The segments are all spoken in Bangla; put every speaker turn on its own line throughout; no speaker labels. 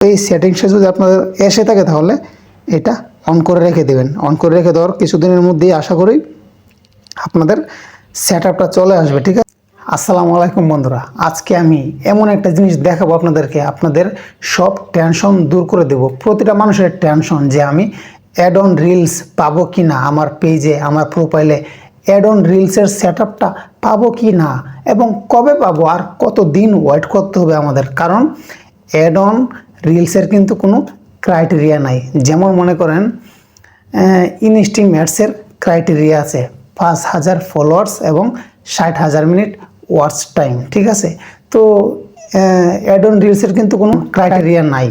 এই সেটিংসে যদি আপনাদের এসে থাকে তাহলে এটা অন করে রেখে দেবেন। অন করে রেখে দেওয়ার কিছুদিনের মধ্যেই আশা করি আপনাদের সেট আপটা চলে আসবে, ঠিক আছে? আসসালামু আলাইকুম বন্ধুরা, আজকে আমি এমন একটা জিনিস দেখাবো আপনাদেরকে। আপনাদের সব টেনশন দূর করে দেব। প্রতিটা মানুষের টেনশন যে আমি অ্যাড অন রিলস পাবো কি না, আমার পেজে আমার প্রোফাইলে অ্যাড অন রিলসের সেট আপটা পাবো কি না, এবং কবে পাবো, আর কত দিন ওয়েট করতে হবে আমাদের? কারণ অ্যাড অন রিলসের কিন্তু কোনো ক্রাইটেরিয়া নাই। যেমন মনে করেন ইনস্টিং ম্যাটসের ক্রাইটেরিয়া আছে, পাঁচ হাজার ফলোয়ার্স এবং ষাট হাজার মিনিট ওয়াচ টাইম ঠিক আছে? তো অ্যাড অন রিলসের কিন্তু কোনো ক্রাইটেরিয়া নাই।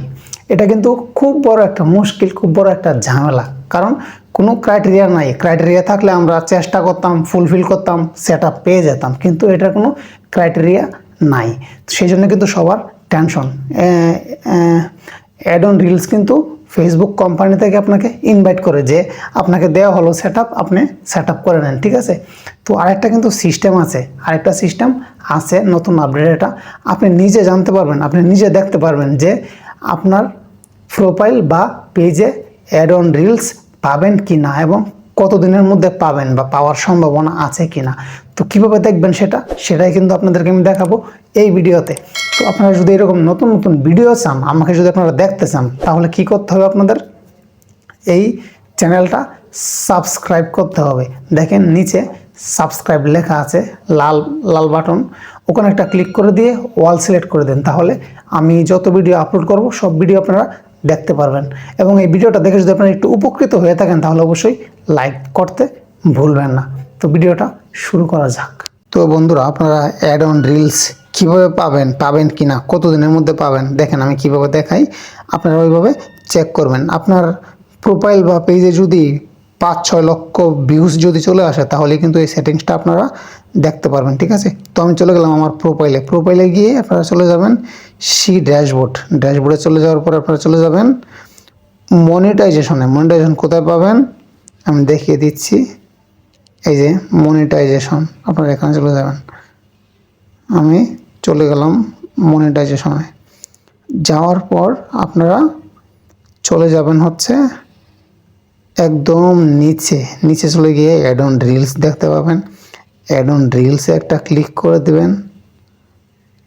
এটা কিন্তু খুব বড় একটা মুশকিল, খুব বড় একটা ঝামেলা। কারণ কোনো ক্রাইটেরিয়া নাই। ক্রাইটেরিয়া থাকলে আমরা চেষ্টা করতাম ফুলফিল করতাম সেটা পেয়ে যেতাম। কিন্তু এটার কোনো ক্রাইটেরিয়া নাই। সেই জন্য কিন্তু সবার টেনশন অ্যাড অন রিলস কিন্তু ফেসবুক কোম্পানি থেকে আপনাকে ইনভাইট করে যে আপনাকে দেওয়া হলো সেট আপনি সেট আপ করে নেন, ঠিক আছে? তো আরেকটা কিন্তু সিস্টেম আছে। আরেকটা সিস্টেম আছে নতুন আপডেট এটা আপনি নিজে জানতে পারবেন, আপনি নিজে দেখতে পারবেন যে আপনার প্রোফাইল বা পেজে অ্যাড অন রিলস পাবেন কি না এবং কতদিনের মধ্যে পাবেন বা পাওয়ার সম্ভাবনা আছে কি না তো কীভাবে দেখবেন সেটা? সেটাই কিন্তু আপনাদেরকে আমি দেখাবো এই ভিডিওতে। তো আপনারা যদি এরকম নতুন নতুন ভিডিও চান, আমাকে যদি আপনারা দেখতে চান, তাহলে কি করতে হবে আপনাদের? এই চ্যানেলটা সাবস্ক্রাইব করতে হবে। দেখেন নিচে সাবস্ক্রাইব লেখা আছে, লাল লাল বাটন। ওখানে একটা ক্লিক করে দিয়ে ওয়াল সিলেক্ট করে দেন। তাহলে আমি যত ভিডিও আপলোড করব, সব ভিডিও আপনারা দেখতে পারবেন। এবং এই ভিডিওটা দেখে যদি আপনারা একটু উপকৃত হয়ে থাকেন, তাহলে অবশ্যই লাইক করতে ভুলবেন না। তো ভিডিওটা শুরু করা যাক। তো বন্ধুরা, আপনারা অ্যাড অন রিলস কীভাবে পাবেন পাবেন কি না কতদিনের মধ্যে পাবেন, দেখেন আমি কীভাবে দেখাই। আপনারা ওইভাবে চেক করবেন। আপনার প্রোফাইল বা পেজে যদি পাঁচ ছয় লক্ষ ভিউজ যদি চলে আসে, তাহলে কিন্তু এই সেটিংসটা আপনারা দেখতে পারবেন, ঠিক আছে? তো আমি চলে গেলাম আমার প্রোফাইলে প্রোফাইলে গিয়ে আপনারা চলে যাবেন সি ড্যাশবোর্ড ড্যাশবোর্ডে চলে যাওয়ার পর আপনারা চলে যাবেন মনিটাইজেশনে মনিটাইজেশন কোথায় পাবেন? আমি দেখিয়ে দিচ্ছি। এই যে মনিটাইজেশন আপনারা এখানে চলে যাবেন। আমি চলে গেলাম মনিটাইজেশনে যাওয়ার পর আপনারা চলে যাবেন হচ্ছে একদম নিচে। নিচে চলে গিয়ে অ্যাড অন রিলস দেখতে পাবেন। অ্যাড অন রিলসে একটা ক্লিক করে দেবেন।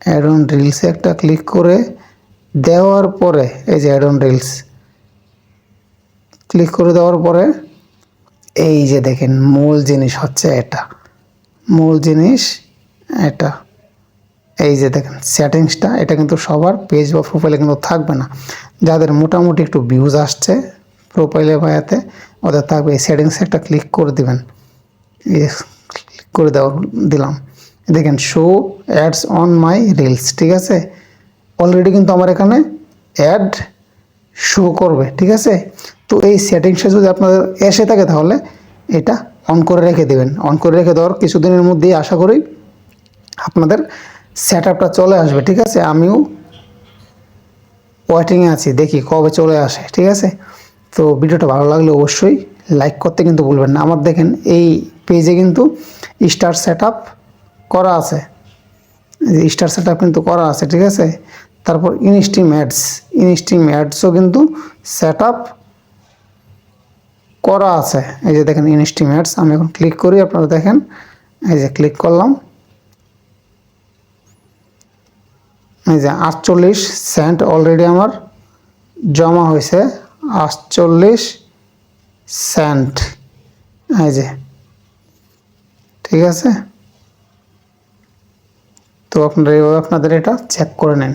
অ্যাড অন রিলসে একটা ক্লিক করে দেওয়ার পরে, এই যে অ্যাড অন রিলস ক্লিক করে দেওয়ার পরে এই যে দেখেন, মূল জিনিস হচ্ছে এটা। মূল জিনিস এটা। এই যে দেখেন, সেটিংসটা, এটা কিন্তু সবার পেজ বা প্রোফাইলে কিন্তু থাকবে না। যাদের মোটামুটি একটু ভিউজ আসছে প্রোফাইলে বা এতে, ওদের থাকবে এই সেটিংসে একটা ক্লিক করে দিবেন। ক্লিক করে দেওয়া দিলাম। দেখেন show ads on my reels ঠিক আছে? অলরেডি কিন্তু আমার এখানে অ্যাড শো করবে, ঠিক আছে? তো এই সেটিংসে যদি আপনাদের এসে থাকে তাহলে এটা অন করে রেখে দেবেন। অন করে রেখে দেওয়ার কিছুদিনের মধ্যেই আশা করি আপনাদের সেট আপটা চলে আসবে, ঠিক আছে? আমিও ওয়েটিংয়ে আছি, দেখি কবে চলে আসে, ঠিক আছে? তো ভিডিওটা ভালো লাগলে অবশ্যই লাইক করতে কিন্তু ভুলবেন না। আমার দেখেন এই পেজে কিন্তু স্টার সেট করা আছে। স্টার সেট কিন্তু করা আছে, ঠিক আছে? তারপর ইনস্টিম অ্যাডস ইনস্টিম অ্যাডসও কিন্তু সেট আপ করা আছে। এই যে দেখেন ইনস্টিম অ্যাডস আমি এখন ক্লিক করি, আপনারা দেখেন, এই যে ক্লিক করলাম। এই যে আটচল্লিশ সেন্ট অলরেডি আমার জমা হয়েছে, আটচল্লিশ সেন্ট এই যে, ঠিক আছে? তো আপনারা এইভাবে আপনাদের এটা চেক করে নেন।